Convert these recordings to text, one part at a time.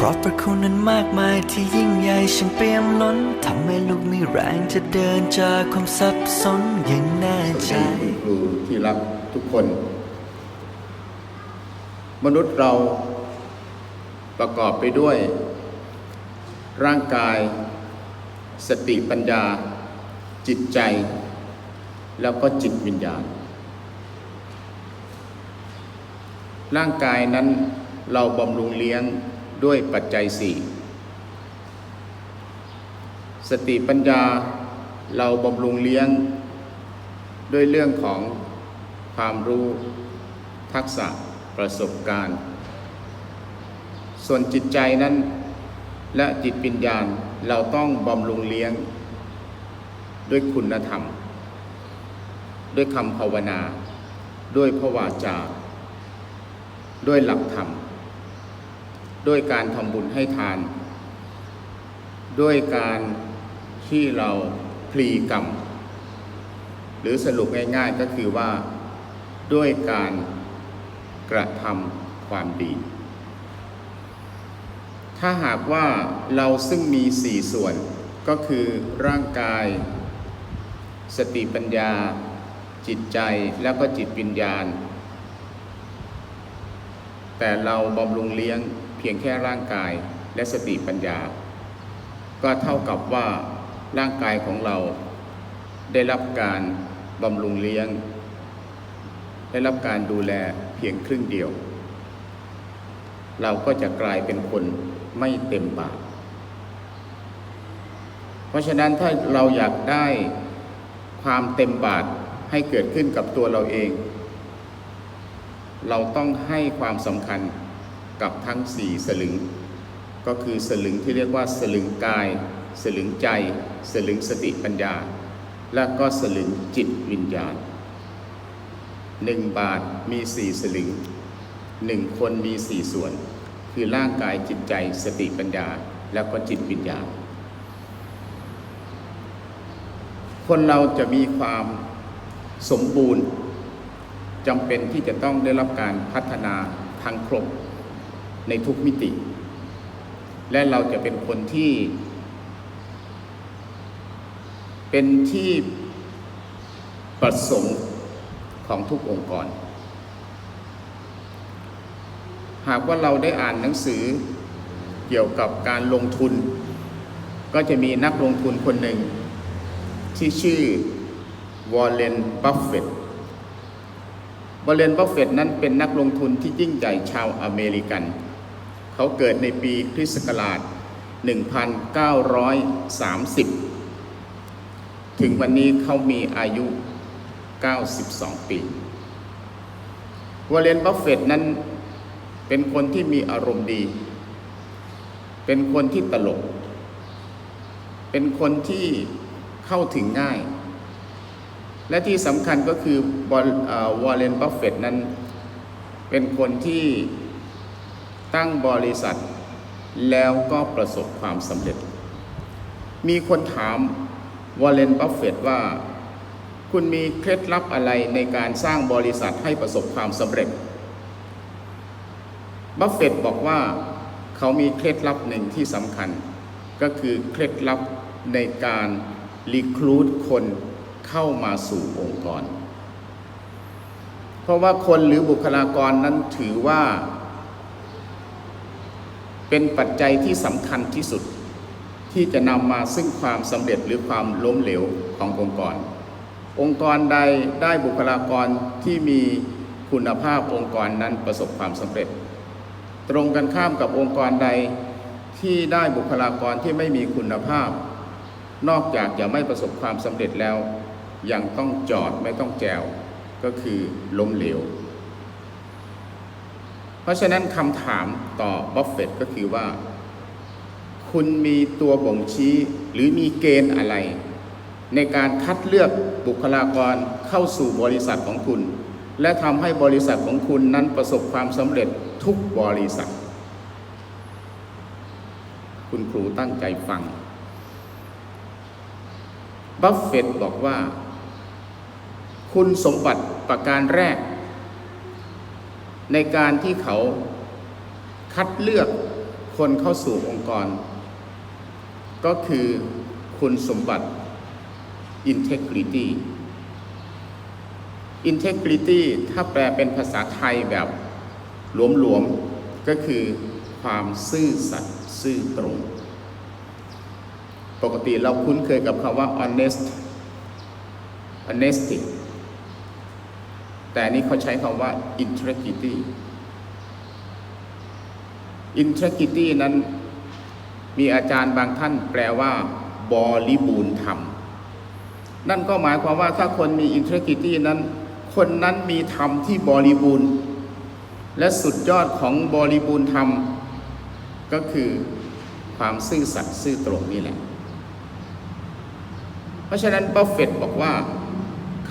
เพราะพระคุณนั้นมากมายที่ยิ่งใหญ่ฉันเปี่ยมล้นทำให้ลูกมีแรงจะเดินจากความสับสนอย่างแน่ใจคุณครูที่รักทุกคน มนุษย์เราประกอบไปด้วย ร่างกาย สติปัญญา จิตใจ แล้วก็จิตวิญญาณ ร่างกายนั้นเราบำรุงเลี้ยง ด้วยปัจจัยสี่สติปัญญาเราบำรุงเลี้ยง ด้วยเรื่องของความรู้ทักษะประสบการณ์ ส่วนจิตใจนั้น และจิตวิญญาเราต้องบำรุงเลี้ยง ด้วยคุณธรรม ด้วยคำภาวนา ด้วยพระวาจา ด้วยหลักธรรม ด้วยการทำบุญให้ทาน ด้วยการที่เราพลีกรรม หรือสรุปง่ายๆก็คือว่าด้วยการกระทำความดี ถ้าหากว่าเราซึ่งมีสี่ส่วนก็คือร่างกาย สติปัญญา จิตใจแล้วก็จิตวิญญาณ แต่เราบำรุงเลี้ยง เพียงแค่ร่างกายและสติปัญญา ก็เท่ากับว่าร่างกายของเรา ได้รับการบำรุงเลี้ยง ได้รับการดูแลเพียงครึ่งเดียว เราก็จะกลายเป็นคนไม่เต็มบาทเพราะฉะนั้นถ้าเราอยากได้ความเต็มบาทให้เกิดขึ้นกับตัวเราเอง เราต้องให้ความสำคัญ กับทั้งสี่สลึง ก็คือสลึงที่เรียกว่าสลึงกาย สลึงใจ สลึงสติปัญญา และก็สลึงจิตวิญญาณหนึ่งบาทมีสี่สลึงหนึ่งคนมีสี่ส่วน คือร่างกายจิตใจสติปัญญา แล้วก็จิตวิญญาณ คนเราจะมีความสมบูรณ์จำเป็นที่จะต้องได้รับการพัฒนาทางครบ ในทุกมิติ และเราจะเป็นคนที่ เป็นที่ประสงค์ของทุกองค์กร หากว่าเราได้อ่านหนังสือเกี่ยวกับการลงทุน ก็จะมีนักลงทุนคนหนึ่ง ที่ชื่อวอลเลนบัฟเฟตวอลเลนบัฟเฟตนั้นเป็นนักลงทุนที่ยิ่งใหญ่ชาวอเมริกัน เขาเกิดในปีคริสต์ศักราช 1930 ถึงวันนี้เขามีอายุ 92 ปีวอลเลนบัฟเฟตนั้นเป็นคนที่มีอารมณ์ดี เป็นคนที่ตลก เป็นคนที่เข้าถึงง่าย และที่สำคัญก็คือวอลเลนบัฟเฟตนั้นเป็นคนที่ ตั้งบริษัท แล้วก็ประสบความสำเร็จ มีคนถามวอลเลนบัฟเฟตว่า คุณมีเคล็ดลับอะไรในการสร้างบริษัทให้ประสบความสำเร็จ บัฟเฟตบอกว่าเขามีเคล็ดลับหนึ่งที่สำคัญ ก็คือเคล็ดลับในการรีครูดคนเข้ามาสู่องค์กร เพราะว่าคนหรือบุคลากรนั้นถือว่า เป็นปัจจัยที่สำคัญที่สุด ที่จะนำมาซึ่งความสำเร็จหรือความล้มเหลวขององค์กร องค์กรใดได้บุคลากรที่มีคุณภาพองค์กรนั้นประสบความสำเร็จ ตรงกันข้ามกับองค์กรใดที่ได้บุคลากรที่ไม่มีคุณภาพ นอกจากจะไม่ประสบความสำเร็จแล้ว ยังต้องจอดไม่ต้องแจวก็คือล้มเหลว ราะฉะนั้นคำถามต่อบัฟเฟตก็คือว่า คุณมีตัวบ่งชี้หรือมีเกณฑ์อะไร ในการคัดเลือกบุคลากรเข้าสู่บริษัทของคุณ และทำให้บริษัทของคุณนั้นประสบความสำเร็จทุกบริษัท คุณครูตั้งใจฟัง บัฟเฟตต์บอกว่า คุณสมบัติประการแรก ในการที่เขาคัดเลือกคนเข้าสู่องค์กร ก็คือคุณสมบัติ integrity integrity ถ้าแปลเป็นภาษาไทยแบบหลวมๆ ก็คือความซื่อสัตย์ซื่อตรง ปกติเราคุ้นเคยกับคำว่า honest honesty แต่นี้เขาใช้คำว่า integrity integrity นั้นมีอาจารย์บางท่านแปลว่า บริบูรณ์ธรรม นั่นก็หมายความว่าถ้าคนมี integrity นั้น คนนั้นมีธรรมที่บริบูรณ์ และสุดยอดของบริบูรณ์ธรรม ก็คือความซื่อสัตย์ซื่อตรงนี่แหละ เพราะฉะนั้นบัฟเฟตบอกว่า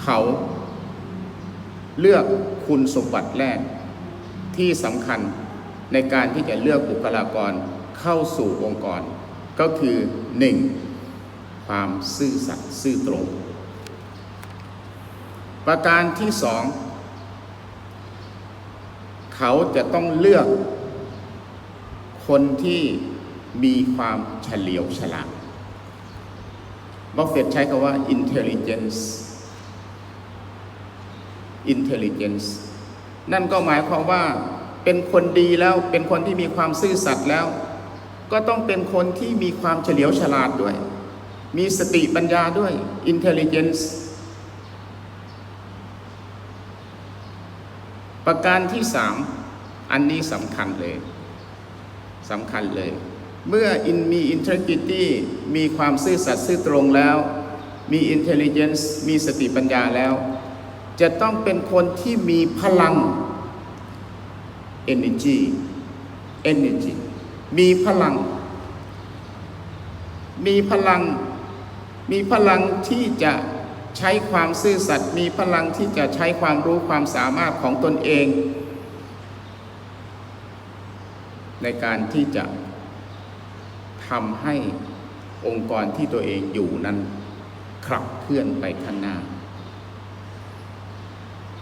เขา เลือกคุณสมบัติแรกที่สำคัญในการที่จะเลือกบุคลากรเข้าสู่องค์กร ก็คือ 1. ความซื่อสัตย์ซื่อตรง ประการที่สองเขาจะต้องเลือกคนที่มีความเฉลียวฉลาดบัฟเฟตใช้คำว่า intelligence intelligence นั่นก็หมายความว่าเป็นคนดีแล้วเป็นคนที่มีความซื่อสัตย์แล้ว ก็ต้องเป็นคนที่มีความเฉลียวฉลาดด้วย มีสติปัญญาด้วย intelligence ประการที่สามอันนี้สำคัญเลยสำคัญเลย เมื่ออินมี integrity มีความซื่อสัตย์ซื่อตรงแล้ว มี intelligence มีสติปัญญาแล้ว จะต้องเป็นคนที่มีพลัง energy energy มีพลัง มีพลัง มีพลังที่จะใช้ความซื่อสัตย์ มีพลังที่จะใช้ความรู้ความสามารถของตนเอง ในการที่จะทำให้องค์กรที่ตัวเองอยู่นั้นขับเคลื่อนไปข้างหน้า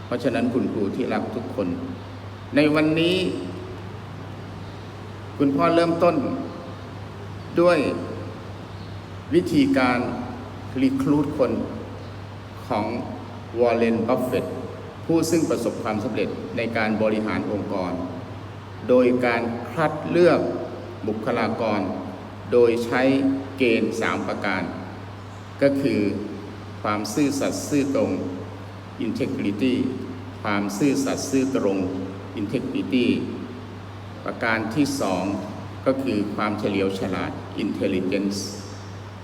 เพราะฉะนั้นคุณครูที่รักทุกคน ในวันนี้ คุณพ่อเริ่มต้น ด้วยวิธีการรีครูดคนของวอลเลนบัฟเฟตผู้ซึ่งประสบความสำเร็จในการบริหารองค์กร โดยการคัดเลือกบุคลากร โดยใช้เกณฑ์ 3 ประการ ก็คือความซื่อสัตย์ซื่อตรง integrity ความซื่อสัตย์ซื่อตรง integrity ประการที่สองก็คือความเฉลียวฉลาด intelligence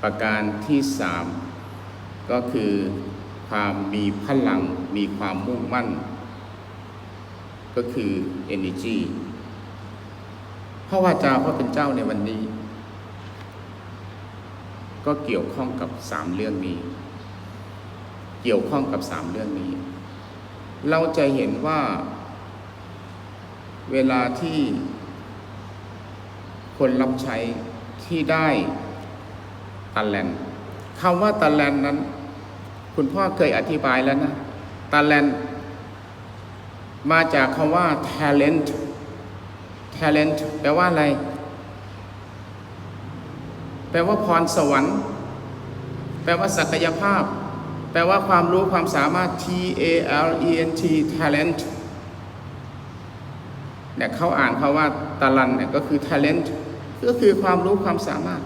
ประการที่สามก็คือความมีพลังมีความมุ่งมั่น ก็คือ energy พระวาจาพระเป็นเจ้าในวันนี้ ก็เกี่ยวข้องกับสามเรื่องนี้ เกี่ยวข้องกับสามเรื่องนี้ เราจะเห็นว่า เวลาที่คนรับใช้ที่ได้ตันแลนคำว่าตันแลนนั้น คุณพ่อเคยอธิบายแล้วนะตันแลนมาจากคำว่า talent talent แปลว่าอะไร แปลว่าพรสวรรค์ แปลว่าศักยภาพ แปลว่าความรู้ความสามารถ T A L E N T talent เนี่ยเขาอ่านเขาว่าตาลันเนี่ยก็คือ talent ก็คือความรู้ความสามารถ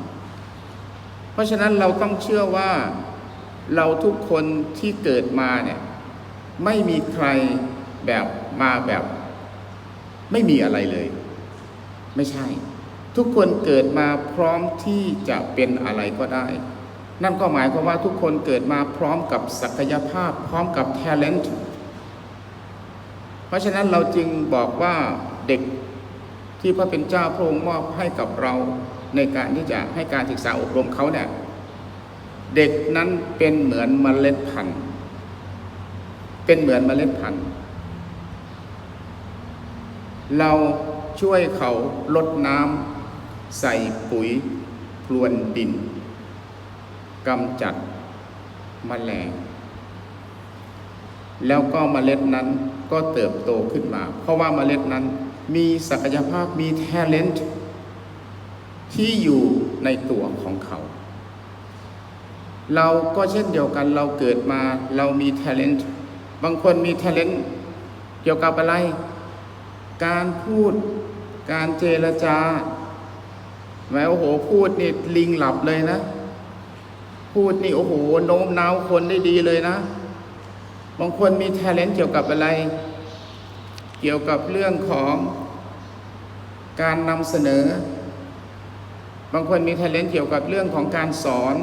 เพราะฉะนั้นเราต้องเชื่อว่าเราทุกคนที่เกิดมาเนี่ยไม่มีใครแบบมาแบบ ไม่มีอะไรเลย ไม่ใช่ ทุกคนเกิดมาพร้อมที่จะเป็นอะไรก็ได้ นั่นก็หมายความว่าทุกคนเกิดมาพร้อมกับศักยภาพ พร้อมกับ talent เพราะฉะนั้นเราจึงบอกว่าเด็กที่พระเป็นเจ้าพระองค์มอบให้กับเราในการที่จะให้การศึกษาอบรมเขาเนี่ยเด็กนั้นเป็นเหมือนเมล็ดพันธุ์เป็นเหมือนเมล็ดพันธุ์เราช่วยเขาลดน้ำใส่ปุ๋ยพรวนดิน กำจัดมแมลง แล้วก็เมล็ดนั้นก็เติบโตขึ้นมา เพราะว่าเมล็ดนั้นมีศักยภาพมี talent ที่อยู่ในตัวของเขา เราก็เช่นเดียวกันเราเกิดมาเรามี talent บางคนมี talent เกี่ยวกับอะไร การพูด การเจรจาแม้โอ้โหพูดนี่ลิงหลับเลยนะ พูดนี่โอ้โหโน้มน้าวคนได้ดีเลยนะ บางคนมี talent เกี่ยวกับอะไร เกี่ยวกับเรื่องของการนำเสนอ บางคนมี talent เกี่ยวกับเรื่องของการสอน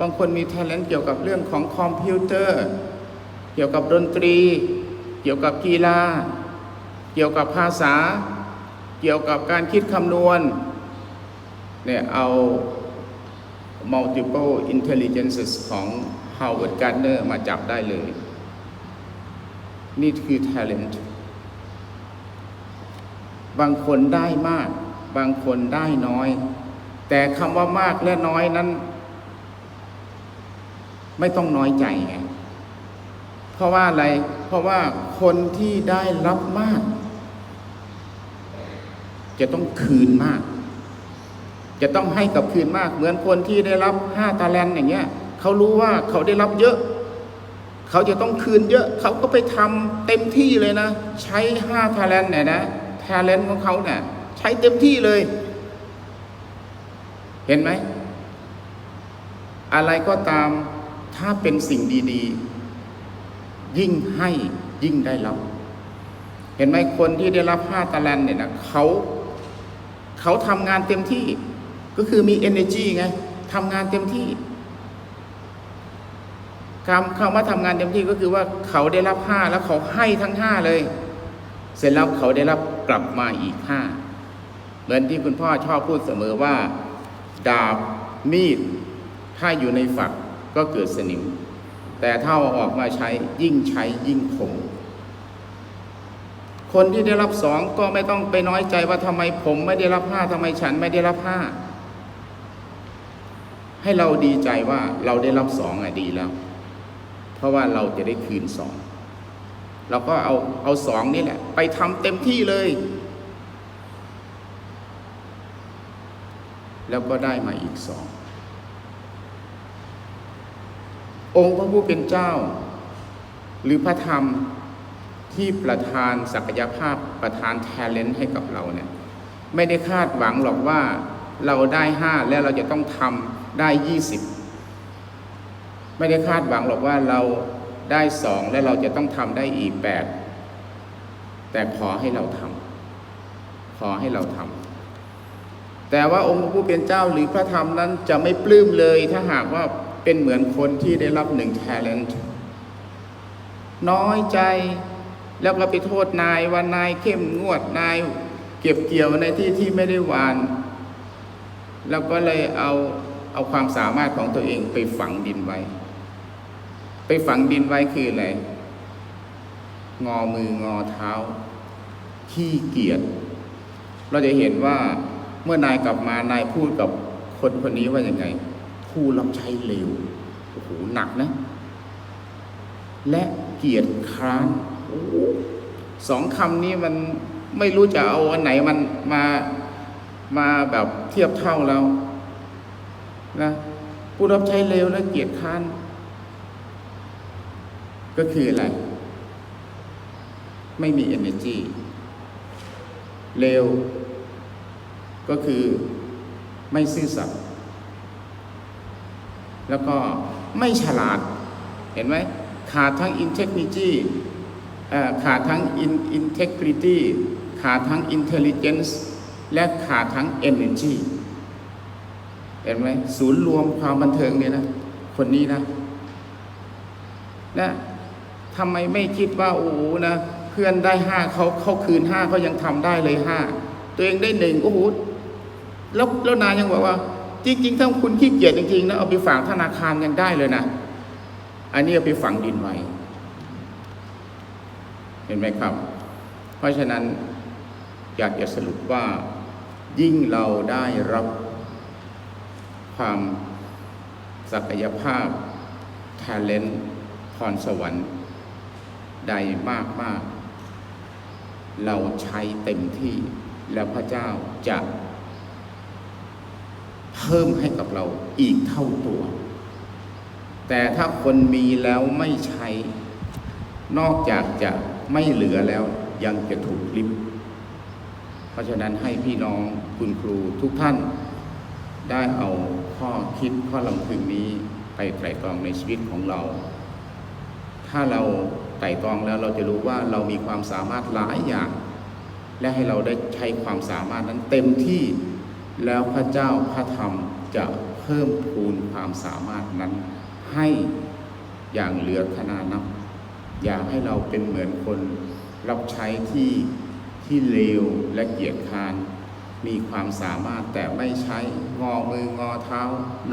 บางคนมี talent เกี่ยวกับเรื่องของคอมพิวเตอร์ เกี่ยวกับดนตรี เกี่ยวกับกีฬา เกี่ยวกับภาษา เกี่ยวกับการคิดคำนวณ เนี่ยเอา multiple intelligences ของ Howard Gardner มาจับได้เลย นี่คือ talent บางคนได้มาก บางคนได้น้อย แต่คำว่ามากและน้อยนั้น ไม่ต้องน้อยใจไง เพราะว่าอะไร เพราะว่าคนที่ได้รับมาก จะต้องคืนมาก จะต้องให้กับคืนมาก เหมือนคนที่ได้รับห้าตาแลนอย่างเงี้ยเขารู้ว่าเขาได้รับเยอะ เขาจะต้องคืนเยอะ เขาก็ไปทำเต็มที่เลยนะ ใช้ห้าทาแลนเนี่ยนะทาแลนของเขาเนี่ยใช้เต็มที่เลย เห็นไหม อะไรก็ตามถ้าเป็นสิ่งดีๆ ยิ่งให้ยิ่งได้รับ เห็นไหมคนที่ได้รับห้าตาแลนเนี่ยนะเขาเขาทำงานเต็มที่ ก็คือมี energy ไงทำงานเต็มที่คำคำว่าทำงานเต็มที่ก็คือว่าเขาได้รับห้าแล้วเขาให้ทั้งห้าเลย เสร็จแล้วเขาได้รับกลับมาอีกห้าเหมือนที่คุณพ่อชอบพูดเสมอว่า ดาบมีด ถ้าอยู่ในฝักก็เกิดสนิม แต่ถ้าเอาออกมาใช้ยิ่งใช้ยิ่งคมคนที่ได้รับสองก็ไม่ต้องไปน้อยใจว่าทำไมผมไม่ได้รับห้าทำไมฉันไม่ได้รับห้า ให้เราดีใจว่าเราได้รับสองอะดีแล้ว เพราะว่าเราจะได้คืนสองเราก็เอาเอาสองนี่แหละ ไปทำเต็มที่เลย แล้วก็ได้มาอีกสอง องค์พระผู้เป็นเจ้า หรือพระธรรมที่ประทานศักยภาพประทานแทเลนต์ให้กับเราเนี่ย ไม่ได้คาดหวังหรอกว่าเราได้ห้าแล้วเราจะต้องทำ ได้ยี่สิบไม่ได้คาดหวังหรอกว่าเราได้สองและเราจะต้องทำได้อีกแปดแต่ขอให้เราทำขอให้เราทำแต่ว่าองค์พระผู้เป็นเจ้าหรือพระธรรมนั้นจะไม่ปลื้มเลย ถ้าหากว่าเป็นเหมือนคนที่ได้รับหนึ่ง talent น้อยใจแล้วก็ไปโทษนายว่านายเข้มงวดนาย เก็บเกี่ยวในที่ที่ไม่ได้หวาน แล้วก็เลยเอา เอาความสามารถของตัวเองไปฝังดินไว้ ไปฝังดินไว้คืออะไร งอมืองอเท้า ขี้เกียจ เราจะเห็นว่าเมื่อนายกลับมานายพูดกับคนคนนี้ว่าอย่างไง ผู้รับใช้เลวโอ้โหหนักนะ และเกียรติคร้านอสองคำนี้มันไม่รู้จะเอาอันไหนมันมามาแบบเทียบเท่าแล้ว นะผู้รับใช้เลวและเกียรติคร้าน ก็คืออะไร ไม่มี energy เร็วก็คือไม่ซื่อสัตย์แล้วก็ไม่ฉลาด เห็นไหมขาดทั้ง integrity เอ่อขาดทั้ง integrity ขาดทั้ง intelligence และขาดทั้ง energy ห็นไหมศูนย์รวมความบันเทิงเนี่ยนะ คนนี้นะนะทำไมไม่คิดว่าโอ้โหนะเพื่อนได้ห้าเขาเขาคืนห้าเขายังทำได้เลยห้าตัวเองได้หนึ่งโอ้โหแล้วแล้วนายยังบอกว่า จริง ๆ ถ้าคุณขี้เกียจจริงๆนะเอาไปฝากธนาคารยังได้เลยนะอันนี้เอาไปฝังดินไว้ เห็นไหมครับ เพราะฉะนั้นอยากจะสรุปว่ายิ่งเราได้รับ ความศักยภาพ talent พรสวรรค์ ใดมากมากเราใช้เต็มที่แล้วพระเจ้าจะเพิ่มให้กับเราอีกเท่าตัว แต่ถ้าคนมีแล้วไม่ใช้ นอกจากจะไม่เหลือแล้วยังจะถูกลิบเพราะฉะนั้นให้พี่น้องคุณครูทุกท่าน ได้เอาข้อคิดข้อลำพึงนี้ไปไตร่ตรองในชีวิตของเรา ถ้าเราไตร่ตรองแล้วเราจะรู้ว่าเรามีความสามารถหลายอย่าง และให้เราได้ใช้ความสามารถนั้นเต็มที่แล้วพระเจ้าพระธรรมจะเพิ่มพูนความสามารถนั้น ให้อย่างเหลือขนานับอย่าให้เราเป็นเหมือนคนรับใช้ที่ที่เลวและเกียจค้าน มีความสามารถแต่ไม่ใช้งอมืองอเท้า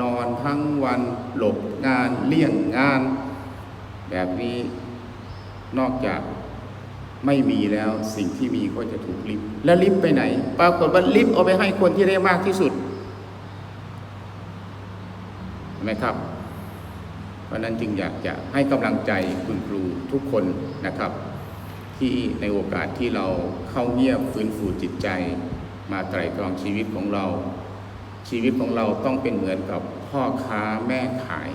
นอนทั้งวันหลบงานเลี่ยงงาน แบบนี้นอกจากไม่มีแล้วสิ่งที่มีก็จะถูกลิบและลิบไปไหน ปรากฏว่าลิบเอาไปให้คนที่ได้มากที่สุดไหมครับ เพราะฉะนั้นจึงอยากจะให้กำลังใจคุณครูทุกคนนะครับ ที่ในโอกาสที่เราเข้าเงียบฟื้นฟูจิตใจ มาไตร่ตรองชีวิตของเรา ชีวิตของเราต้องเป็นเหมือนกับพ่อค้าแม่ขาย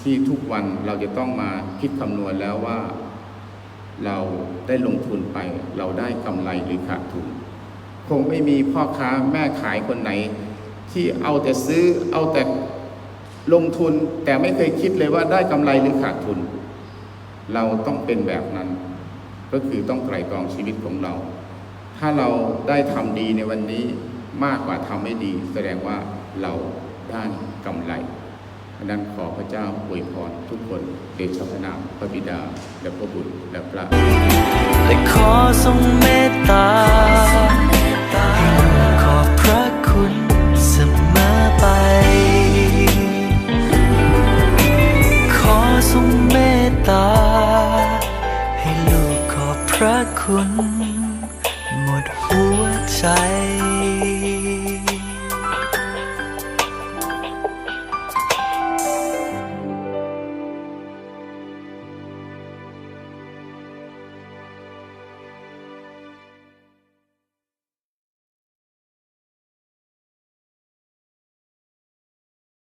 ที่ทุกวันเราจะต้องมาคิดคำนวณแล้วว่า เราได้ลงทุนไป เราได้กำไรหรือขาดทุน คงไม่มีพ่อค้าแม่ขายคนไหน ที่เอาแต่ซื้อเอาแต่ลงทุนแต่ไม่เคยคิดเลยว่าได้กำไรหรือขาดทุน เราต้องเป็นแบบนั้น ก็คือต้องไตร่ตรองชีวิตของเรา ถ้าเราได้ทำดีในวันนี้มากกว่าทำไม่ดี แสดงว่าเราได้กำไรดังนั้นขอพระเจ้าอวยพรทุกคนเดชพระนามพระบิดา และพระบุตรและพระและขอทรงเมตตา